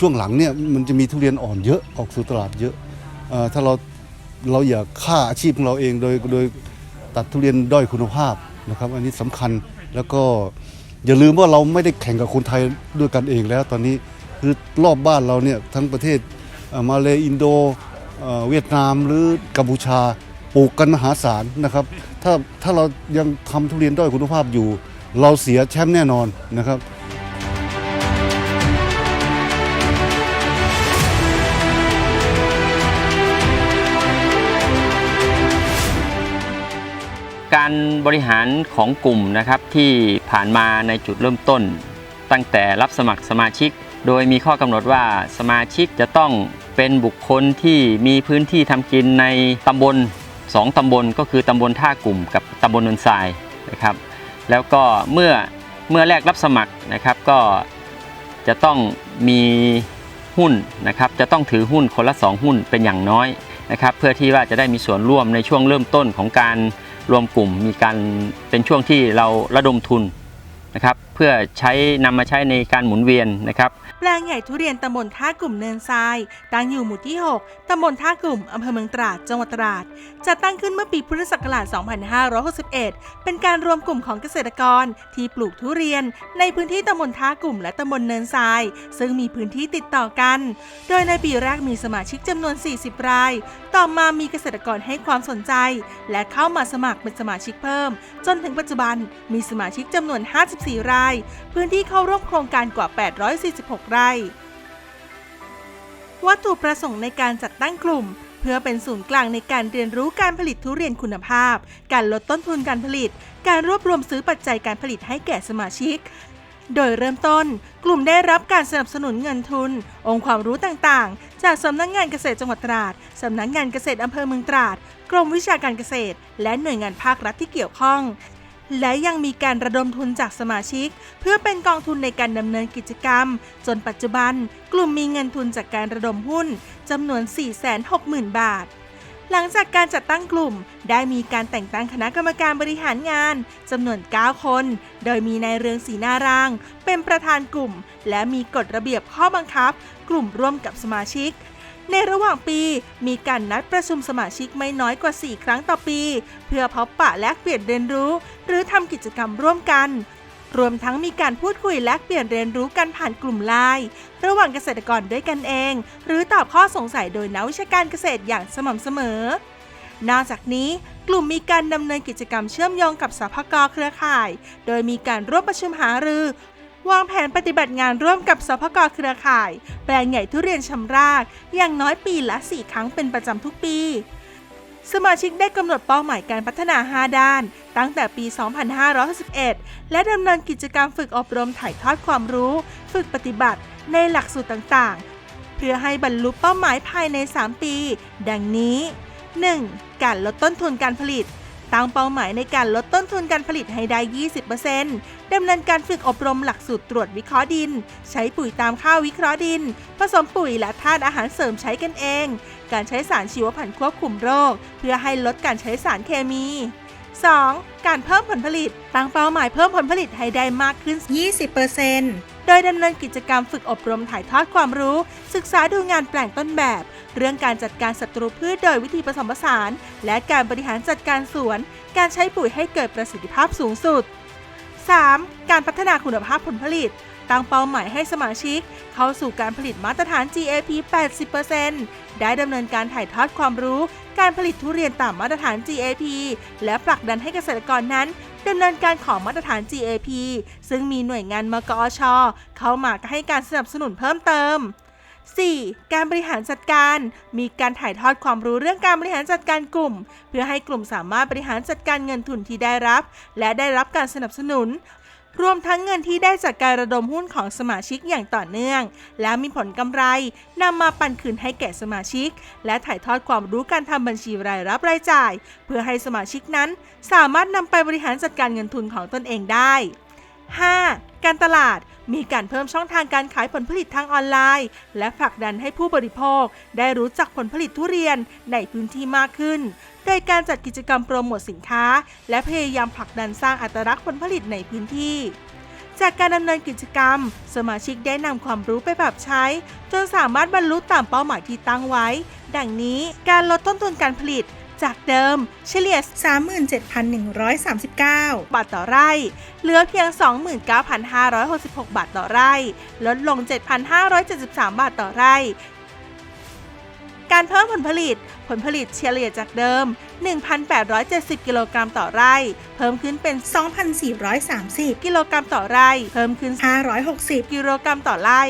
ช่วงหลังเนี่ยมันจะมีทุเรียนอ่อนเยอะออกสู่ตลาดเยอะอถ้าเราเราอย่าฆ่าอาชีพของเราเองโดยโดยตัดทุเรียนด้อยคุณภาพนะครับ อันนี้สำคัญแล้วก็อย่าลืมว่าเราไม่ได้แข่งกับคนไทยด้วยกันเองแล้ว ตอนนี้คือรอบบ้านเราเนี่ยทั้งประเทศมาเลอินโดเอ่อเวียดนามหรือกัมพูชาปลูกกันมหาศาลนะครับ ถ้าถ้าเรายังทำทุเรียนด้อยคุณภาพอยู่ เราเสียแชมป์แน่นอนนะครับ การบริหารของกลุ่มนะครับที่ผ่านมาในจุดเริ่มต้น ตั้งแต่รับสมัครสมาชิก โดยมีข้อกำหนดว่าสมาชิกจะต้องเป็นบุคคลที่มีพื้นที่ทำกินในตำบลสองตำบลก็คือตำบลท่ากลุ่มกับตำบลเนินทรายนะครับ แล้วก็เมื่อเมื่อแรกรับสมัครนะครับก็จะต้องมีหุ้นนะครับจะต้องถือหุ้นคนละ 2 หุ้นเป็นอย่างน้อยนะครับเพื่อที่ว่าจะได้มีส่วนร่วมในช่วงเริ่มต้นของการ รวมกลุ่มมีการเป็นช่วงที่เราระดมทุนนะครับเพื่อใช้นำมาใช้ในการหมุนเวียนนะครับ แปลงใหญ่ทุเรียนตำบลท่ากลุ่มเนินทราย ตั้งอยู่หมู่ที่ 6 ตำบลท่ากลุ่ม อำเภอเมืองตราด จังหวัดตราด จัดตั้งขึ้นเมื่อปีพุทธศักราช 2561 เป็นการรวมกลุ่มของเกษตรกรที่ปลูกทุเรียน ในพื้นที่ตำบลท่ากลุ่มและตำบลเนินทราย ซึ่งมีพื้นที่ติดต่อกัน โดยในปีแรกมีสมาชิกจำนวน 40 ราย ต่อมามีเกษตรกรให้ความสนใจ และเข้ามาสมัครเป็นสมาชิกเพิ่ม จนถึงปัจจุบันมีสมาชิกจำนวน 54 ราย พื้นที่เข้าร่วมโครงการกว่า 846ไร่ วัตถุประสงค์ในการจัดตั้งกลุ่ม เพื่อเป็นศูนย์กลางในการเรียนรู้การผลิตทุเรียนคุณภาพ การลดต้นทุนการผลิต การรวบรวมซื้อปัจจัยการผลิตให้แก่สมาชิกโดยเริ่มต้น กลุ่มได้รับการสนับสนุนเงินทุน องค์ความรู้ต่างๆ จากสำนักงานเกษตรจังหวัดตราดสำนักงานเกษตรอำเภอเมืองตราด กรมวิชาการเกษตร และหน่วยงานภาครัฐที่เกี่ยวข้อง และยังมีการระดมทุนจากสมาชิก เพื่อเป็นกองทุนในการดำเนินกิจกรรม จนปัจจุบัน กลุ่มมีเงินทุนจากการระดมหุ้นจำนวน 460,000 บาท หลังจากการจัดตั้งกลุ่ม ได้มีการแต่งตั้งคณะกรรมการบริหารงานจำนวน 9 คน โดยมีนายเรืองศรีนาราง เป็นประธานกลุ่ม และมีกฎระเบียบข้อบังคับ กลุ่มร่วมกับสมาชิก ในระหว่างปีมีการนัดประชุมสมาชิกไม่น้อยกว่า 4 ครั้งต่อปี เพื่อพบปะแลกเปลี่ยนเรียนรู้ หรือทำกิจกรรมร่วมกัน รวมทั้งมีการพูดคุยแลกเปลี่ยนเรียนรู้กันผ่านกลุ่มไลน์ระหว่างเกษตรกรด้วยกันเอง หรือตอบข้อสงสัยโดยนักวิชาการเกษตรอย่างสม่ำเสมอ นอกจากนี้กลุ่มมีการดำเนินกิจกรรมเชื่อมโยงกับสพกเครือข่าย โดยมีการร่วมประชุมหารือ วางแผนปฏิบัติงานร่วมกับสพกเครือข่าย แปลงใหญ่ทุเรียนชำราก อย่างน้อยปีละ 4 ครั้งเป็นประจำทุกปี สมาชิกได้กำหนดเป้าหมายการพัฒนา 5 ด้าน ตั้งแต่ปี 2561และดำเนินกิจกรรมฝึกอบรมถ่ายทอดความรู้ ฝึกปฏิบัติในหลักสูตรต่างๆ เพื่อให้บรรลุเป้าหมายภายใน 3 ปี ดังนี้ 1. การลดต้นทุนการผลิต ตั้งเป้าหมายในการลดต้นทุนการผลิตให้ได้ 20%ดำเนินการฝึกอบรมหลักสูตรตรวจวิเคราะห์ดิน ใช้ปุ๋ยตามข้าววิเคราะห์ดิน ผสมปุ๋ยและธาตุอาหารเสริมใช้กันเอง การใช้สารชีวพันธุ์ควบคุมโรค เพื่อให้ลดการใช้สารเคมี 2. การเพิ่มผลผลิต ตั้งเป้าหมายเพิ่มผลผลิตให้ได้มากขึ้น 20% ดยดำเนินกิจกรรมฝึกอบรมถ่ายทอดความรู้ ศึกษาดูงานแปลงต้นแบบ เรื่องการจัดการศัตรูพืชโดยวิธีผสมผสาน และการบริหารจัดการสวน การใช้ปุ๋ยให้เกิดประสิทธิภาพสูงสุด 3. การพัฒนาคุณภาพผลผลิต ตั้งเป้าหมายให้สมาชิก เข้าสู่การผลิตมาตรฐาน GAP 80%ได้ดำเนินการถ่ายทอดความรู้ การผลิตทุเรียนตามมาตรฐาน GAP และผลักดันให้เกษตรกรนั้น ดำเนินการขอมาตรฐาน GAP ซึ่งมีหน่วยงานมกอช เข้ามาให้การสนับสนุนเพิ่มเติม 4. การบริหารจัดการ มีการถ่ายทอดความรู้เรื่องการบริหารจัดการกลุ่ม เพื่อให้กลุ่มสามารถบริหารจัดการเงินทุนที่ได้รับ และได้รับการสนับสนุน รวมทั้งเงินที่ได้จากการระดมหุ้นของสมาชิกอย่างต่อเนื่อง และมีผลกำไรนำมาปันคืนให้แก่สมาชิก และถ่ายทอดความรู้การทำบัญชีรายรับรายจ่าย เพื่อให้สมาชิกนั้น สามารถนำไปบริหารจัดการเงินทุนของตนเองได้ 5. การตลาดมีการเพิ่มช่องทางการขายผลผลิตทางออนไลน์ และผลักดันให้ผู้บริโภคได้รู้จักผลผลิตทุเรียนในพื้นที่มากขึ้น โดยการจัดกิจกรรมโปรโมทสินค้า และพยายามผลักดันสร้างอัตลักษณ์ผลผลิตในพื้นที่ จากการดำเนินกิจกรรม สมาชิกได้นำความรู้ไปปรับใช้ จนสามารถบรรลุตามเป้าหมายที่ตั้งไว้ ดังนี้การลดต้นทุนการผลิตจากเดิมเฉลี่ย 37,139 บาทต่อไร่ เหลือเพียง 29,566 บาทต่อไร่ ลดลง 7,573 บาทต่อไร่ การเพิ่มผลผลิต ผลผลิตเฉลี่ยจากเดิม 1,870 กิโลกรัมต่อไร่ เพิ่มขึ้นเป็น 2,430 กิโลกรัมต่อไร่ เพิ่มขึ้น 560 กิโลกรัมต่อไร่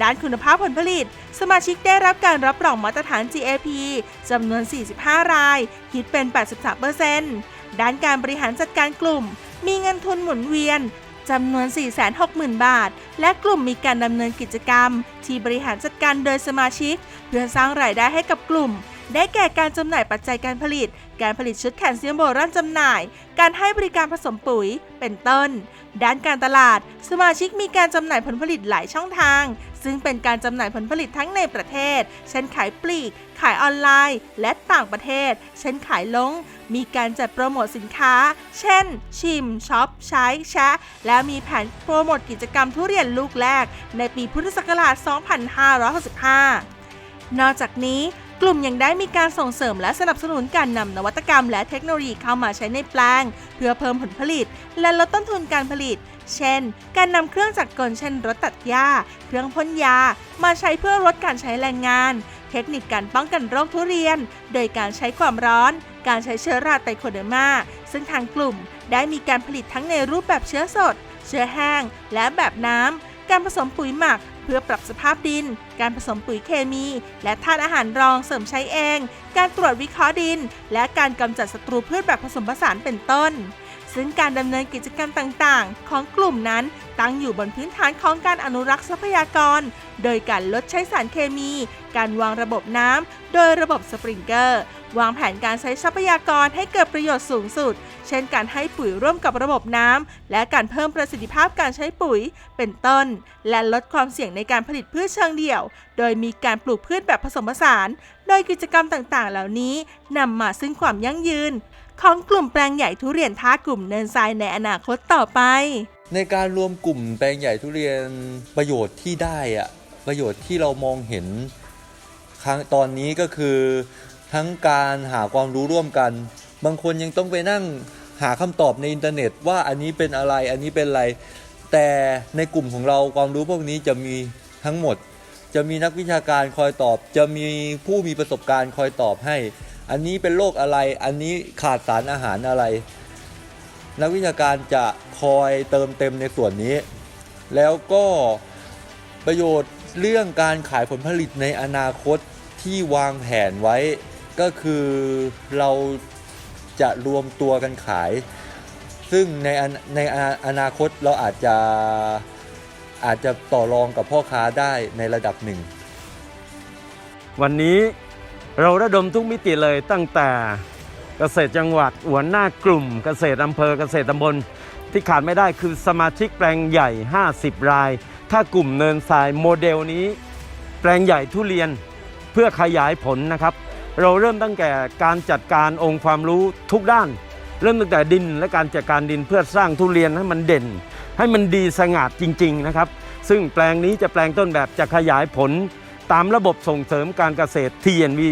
ด้านคุณภาพผลผลิต สมาชิกได้รับการรับรองมาตรฐาน GAP จำนวน 45 ราย คิดเป็น 83%ด้านการบริหารจัดการกลุ่ม มีเงินทุนหมุนเวียน จำนวน 460,000 บาท และกลุ่มมีการดำเนินกิจกรรม ที่บริหารจัดการโดยสมาชิก เพื่อสร้างรายได้ให้กับกลุ่ม ได้แก่การจำหน่ายปัจจัยการผลิต การผลิตชุดแคลเซียมโบรอนจำหน่าย การให้บริการผสมปุ๋ย เป็นต้น ด้านการตลาด สมาชิกมีการจำหน่ายผลผลิตหลายช่องทาง ซึ่งเป็นการจำหน่ายผลผลิตทั้งในประเทศ เช่นขายปลีก ขายออนไลน์ และต่างประเทศ เช่นขายลง มีการจัดโปรโมทสินค้า เช่น ชิม ช็อป ใช้ แชะ และมีแผนโปรโมทกิจกรรมทุเรียนลูกแรก ในปีพุทธศักราช 2565นอกจากนี้ กลุ่มยังได้มีการส่งเสริมและสนับสนุนการนำนวัตกรรมและเทคโนโลยีเข้ามาใช้ในแปลง เพื่อเพิ่มผลผลิต และลดต้นทุนการผลิต เช่น การนำเครื่องจักรกลเช่นรถตัดหญ้า เครื่องพ่นยา มาใช้เพื่อลดการใช้แรงงาน เทคนิคการป้องกันโรคทุเรียน โดยการใช้ความร้อน การใช้เชื้อราไตโคเดอร์มา ซึ่งทางกลุ่มได้มีการผลิตทั้งในรูปแบบเชื้อสด เชื้อแห้ง และแบบน้ำการผสมปุ๋ยหมัก เพื่อปรับสภาพดิน การผสมปุ๋ยเคมี และธาตุอาหารรองเสริมใช้เอง การตรวจวิเคราะห์ดิน และการกำจัดศัตรูพืชแบบผสมผสานเป็นต้น ซึ่งการดำเนินกิจกรรมต่างๆ ของกลุ่มนั้นตั้งอยู่บนพื้นฐานของการอนุรักษ์ทรัพยากร โดยการลดใช้สารเคมี การวางระบบน้ำโดยระบบสปริงเกอร์ วางแผนการใช้ทรัพยากรให้เกิดประโยชน์สูงสุด เช่นการให้ปุ๋ยร่วมกับระบบน้ำและการเพิ่มประสิทธิภาพการใช้ปุ๋ยเป็นต้น และลดความเสี่ยงในการผลิตพืชเชิงเดี่ยว โดยมีการปลูกพืชแบบผสมผสาน โดยกิจกรรมต่างๆ เหล่านี้นำมาซึ่งความยั่งยืน ของกลุ่มแปลงใหญ่ทุเรียนท่ากลุ่มเนินทรายในอนาคตต่อไป ในการรวมกลุ่มแปลงใหญ่ทุเรียนประโยชน์ที่ได้อะประโยชน์ที่เรามองเห็นครั้งตอนนี้ก็คือทั้งการหาความรู้ร่วมกัน บางคนยังต้องไปนั่งหาคำตอบในอินเทอร์เน็ต ว่าอันนี้เป็นอะไรอันนี้เป็นอะไร แต่ในกลุ่มของเราความรู้พวกนี้จะมีทั้งหมด จะมีนักวิชาการคอยตอบ จะมีผู้มีประสบการณ์คอยตอบให้ อันนี้เป็นโรคอะไร อันนี้ขาดสารอาหารอะไร นักวิชาการจะคอยเติมเต็มในส่วนนี้ แล้วก็ประโยชน์เรื่องการขายผลผลิตในอนาคตที่วางแผนไว้ ก็คือเราจะรวมตัวกันขาย ซึ่งในในอนาคตเราอาจจะอาจจะต่อรองกับพ่อค้าได้ในระดับหนึ่ง วันนี้ เราระดมทุกมิติเลยตั้งแต่เกษตรจังหวัดหัวหน้ากลุ่ม เกษตรอำเภอเกษตรตำบล ที่ขาดไม่ได้คือสมาชิกแปลงใหญ่ 50 ราย ถ้ากลุ่มเนินทรายโมเดลนี้ แปลงใหญ่ทุเรียนเพื่อขยายผลนะครับ เราเริ่มตั้งแต่การจัดการองค์ความรู้ทุกด้าน เริ่มตั้งแต่ดินและการจัดการดินเพื่อสร้างทุเรียนให้มันเด่น ให้มันดีสง่าจริง ๆนะครับ ซึ่งแปลงนี้จะแปลงต้นแบบจะขยายผล ตามระบบส่งเสริมการเกษตร TNV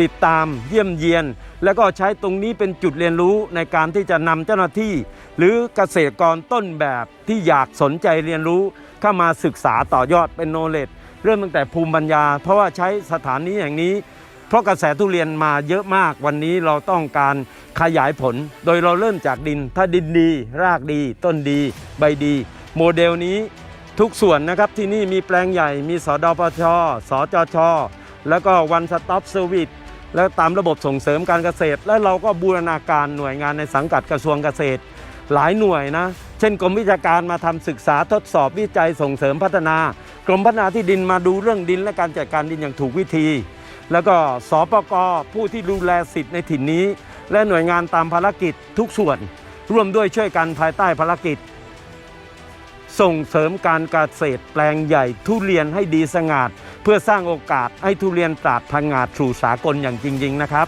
ติดตามเยี่ยมเยียน แล้วก็ใช้ตรงนี้เป็นจุดเรียนรู้ในการที่จะนำเจ้าหน้าที่ หรือเกษตรกรต้นแบบที่อยากสนใจเรียนรู้ เข้ามาศึกษาต่อยอดเป็นโนเลดเริ่มตั้งแต่ภูมิปัญญา เพราะว่าใช้สถานนี้อย่างนี้ เพราะกระแสทุเรียนมาเยอะมากวันนี้เราต้องการขยายผล โดยเราเริ่มจากดิน ถ้าดินดี รากดี ต้นดี ใบดี โมเดลนี้ ทุกส่วนนะครับที่นี่มีแปลงใหญ่มีสดปชสจช แล้วก็วันสต็อปเซอร์วิสแล้วตามระบบส่งเสริมการเกษตร และเราก็บูรณาการหน่วยงานในสังกัดกระทรวงเกษตร หลายหน่วยนะ เช่นกรมวิชาการมาทำศึกษาทดสอบวิจัยส่งเสริมพัฒนา กรมพัฒนาที่ดินมาดูเรื่องดินและการจัดการดินอย่างถูกวิธี แล้วก็สปกผู้ที่ดูแลสิทธิ์ในถิ่นนี้ และหน่วยงานตามภารกิจทุกส่วน ร่วมด้วยช่วยกันภายใต้ภารกิจ ส่งเสริมการเกษตรแปลงใหญ่ทุเรียนให้ดีสง่าเพื่อสร้างโอกาสให้ทุเรียนตราดพังงาดสู่สากลอย่างจริง ๆ นะครับ